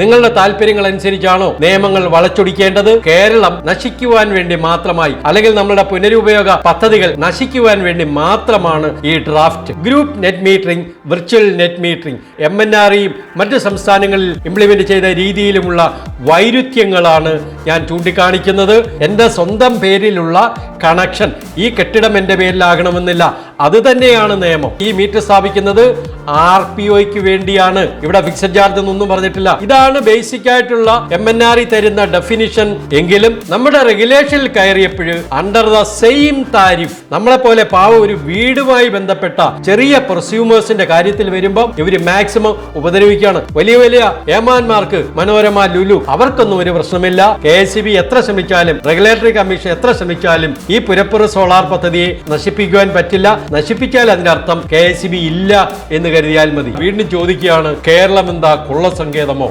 നിങ്ങളുടെ താല്പര്യങ്ങൾ അനുസരിച്ചാണോ നിയമങ്ങൾ വളച്ചൊടിക്കേണ്ടത്? കേരളം നശിക്കുവാൻ വേണ്ടി മാത്രമായി അല്ലെങ്കിൽ നമ്മുടെ പുനരുപയോഗ പദ്ധതികൾ നശിക്കുവാൻ വേണ്ടി മാത്രമാണ് ഈ draft. Group net metering virtual net metering M N മറ്റ് സംസ്ഥാനങ്ങളിൽ ഇംപ്ലിമെന്റ് ചെയ്ത രീതിയിലുമുള്ള വൈരുദ്ധ്യങ്ങളാണ് ഞാൻ ചൂണ്ടിക്കാണിക്കുന്നത്. എന്റെ സ്വന്തം പേരിലുള്ള കണക്ഷൻ ഈ കെട്ടിടം എന്റെ പേരിലാകണമെന്നില്ല. അത് തന്നെയാണ് നിയമം. ഈ മീറ്റർ സ്ഥാപിക്കുന്നത് ആർ പി ഒക്ക് വേണ്ടിയാണ്. ഇവിടെ ഫിക്സഡ് ചാർജ് എന്നൊന്നും പറഞ്ഞിട്ടില്ല. ഇതാണ് ബേസിക് ആയിട്ടുള്ള എം എൻ ആർ തരുന്ന ഡെഫിനിഷൻ എങ്കിലും നമ്മുടെ റെഗുലേഷനിൽ കയറിയപ്പോൾ അണ്ടർ ദ സെയിം താരിഫ് നമ്മളെ പോലെ പാവ ഒരു വീടുമായി ബന്ധപ്പെട്ട ചെറിയ പ്രൊസ്യൂമേഴ്സിന്റെ കാര്യത്തിൽ വരുമ്പോൾ ഇവർ മാക്സിമം ഉപദ്രവിക്കുകയാണ്. വലിയ വലിയ ഏമാന്മാർക്ക് മനോരമ ലുലു അവർക്കൊന്നും ഒരു പ്രശ്നമില്ല. കെ എസ് ബി എത്ര ശ്രമിച്ചാലും റെഗുലേറ്ററി കമ്മീഷൻ എത്ര ശ്രമിച്ചാലും പുരപ്പുറ സോളാർ പദ്ധതിയെ നശിപ്പിക്കുവാൻ പറ്റില്ല. നശിപ്പിച്ചാൽ അതിനർത്ഥം കെ എസ് ഇല്ല എന്ന് കരുതിയാൽ മതി. വീണ്ടും ചോദിക്കുകയാണ് കേരളം എന്താ കൊള്ള സങ്കേതമോ?